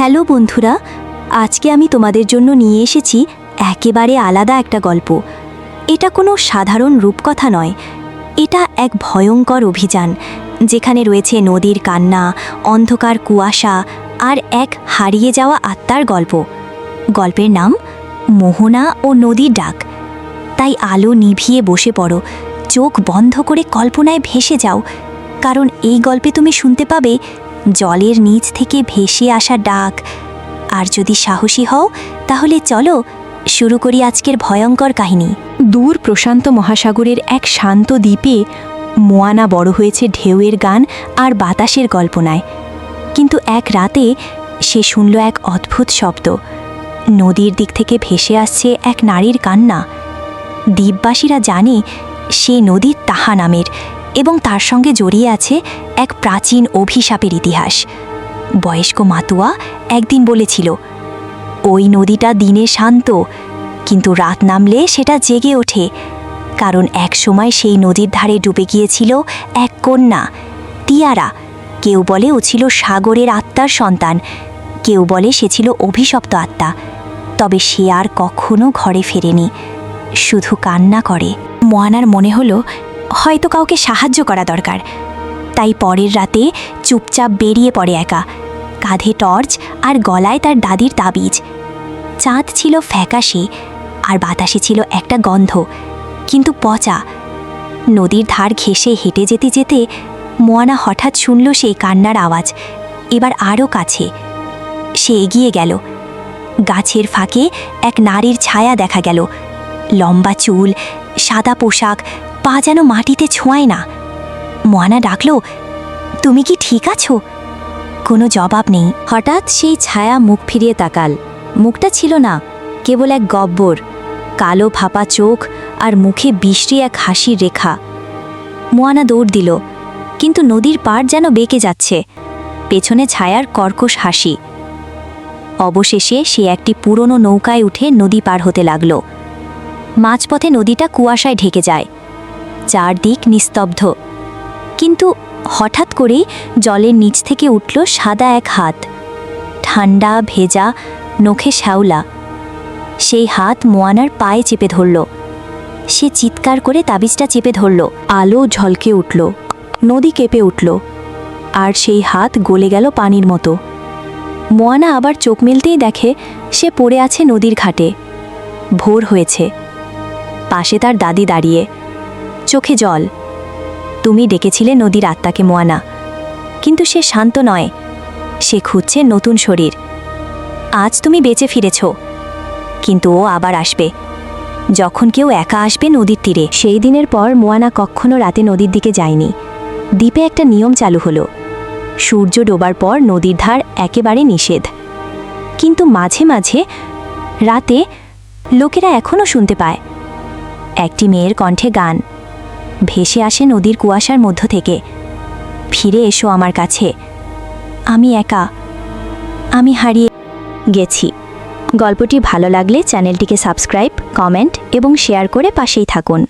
Hello বন্ধুরা, আজকে আমি তোমাদের জন্য নিয়ে এসেছি একেবারে আলাদা একটা গল্প। এটা কোনো সাধারণ রূপকথা নয়, এটা এক ভয়ঙ্কর অভিযান, যেখানে রয়েছে নদীর কান্না, অন্ধকার কুয়াশা আর এক হারিয়ে যাওয়া আত্মার গল্প। গল্পের নাম, মোহনা ও নদীর ডাক। তাই আলো নিভিয়ে বসে পড়ো, চোখ বন্ধ করে কল্পনায় ভেসে যাও, কারণ এই গল্পে তুমি শুনতে পাবে জলের নিচ থেকে ভেসে আসা ডাক। আর যদি সাহসী হও, তাহলে চলো, শুরু করি আজকের ভয়ঙ্কর কাহিনী। দূর প্রশান্ত মহাসাগরের এক শান্ত দ্বীপে মোয়ানা বড় হয়েছে ঢেউয়ের গান আর বাতাসের কল্পনায়। কিন্তু এক রাতে সে শুনল এক অদ্ভুত শব্দ। নদীর দিক থেকে ভেসে আসছে এক নারীর কান্না। দ্বীপবাসীরা জানে সে নদী তাহা নামের। এবং তার সঙ্গে জড়িয়ে আছে এক প্রাচীন অভিশাপের ইতিহাস। বয়স্ক মাতুয়া একদিন বলেছিল, ওই নদীটা দিনে শান্ত, কিন্তু রাত নামলে সেটা জেগে ওঠে, কারণ এক সময় সেই নদীর ধারে ডুবে গিয়েছিল এক কন্যা। তিয়ারা, কেউ বলে ও ছিল সাগরের আত্মার সন্তান, কেউ বলে সে ছিল অভিশপ্ত আত্মা। তবে সে আর কখনো ঘরে ফেরেনি, শুধু কান্না করে। মোয়ানার মনে হলো হয়তো কাউকে সাহায্য করা দরকার। তাই পরের রাতে চুপচাপ বেরিয়ে পড়ে একা। কাঁধে টর্চ আর গলায় তার দাদির তাবিজ। চাঁদ ছিল ফ্যাকাশে আর বাতাসে ছিল একটা গন্ধ, কিন্তু পচা। নদীর ধার ঘেঁষে হেঁটে যেতে যেতে মোয়ানা হঠাৎ শুনল সেই কান্নার আওয়াজ। এবার আরও কাছে। সে এগিয়ে গেল। গাছের ফাঁকে এক নারীর ছায়া দেখা গেল। লম্বা চুল, সাদা পোশাক পা যেন মাটিতে ছোঁয়ায় না। মোয়ানা ডাকলো, তুমি কি ঠিক আছো? কোনো জবাব নেই। হঠাৎ সেই ছায়া মুখ ফিরিয়ে তাকাল। মুখটা ছিল না, কেবল এক গব্বর, কালো ফাপা চোখ আর মুখে বৃষ্টি এক হাসির রেখা। মোয়ানা দৌড় দিল, কিন্তু নদীর পাড় যেন বেঁকে যাচ্ছে। পেছনে ছায়ার কর্কশ হাসি। অবশেষে সে একটি পুরনো নৌকায় উঠে নদী পার হতে লাগল। মাঝপথে নদীটা কুয়াশায় ঢেকে যায়। চারদিক নিস্তব্ধ। কিন্তু হঠাৎ করেই জলের নিচ থেকে উঠল সাদা এক হাত। ঠান্ডা ভেজা, নখে শ্যাওলা। সেই হাত মোয়ানার পায়ে চেপে ধরল। সে চিৎকার করে তাবিজটা চেপে ধরল। আলো ঝলকে উঠল। নদী কেঁপে উঠল। আর সেই হাত গলে গেল পানির মতো। মোয়ানা আবার চোখ মেলতেই দেখে সে পড়ে আছে নদীর ঘাটে। ভোর হয়েছে। পাশে তার দাদি দাঁড়িয়ে। চোখে জল। তুমি ডেকেছিলে নদীর আত্মাকে মোয়ানা। কিন্তু সে শান্ত নয়। সে খুঁজছে নতুন শরীর। আজ তুমি বেঁচে ফিরেছ। কিন্তু ও আবার আসবে। যখন কেউ একা আসবে নদীর তীরে, সেই দিনের পর মোয়ানা কখনো রাতে নদীর দিকে যায়নি। দ্বীপে একটা নিয়ম চালু হলো। সূর্য ডোবার পর নদীর ধার একেবারে নিষেধ। কিন্তু মাঝে মাঝে রাতে লোকেরা এখনও শুনতে পায়। একটি মেয়ের কণ্ঠে গান। ভেসে আসে নদীর কুয়াশার মধ্য থেকে। ফিরে এসো আমার কাছে। আমি একা। আমি হারিয়ে গেছি। গল্পটি ভালো লাগলে চ্যানেলটিকে সাবস্ক্রাইব, কমেন্ট এবং শেয়ার করে পাশেই থাকুন।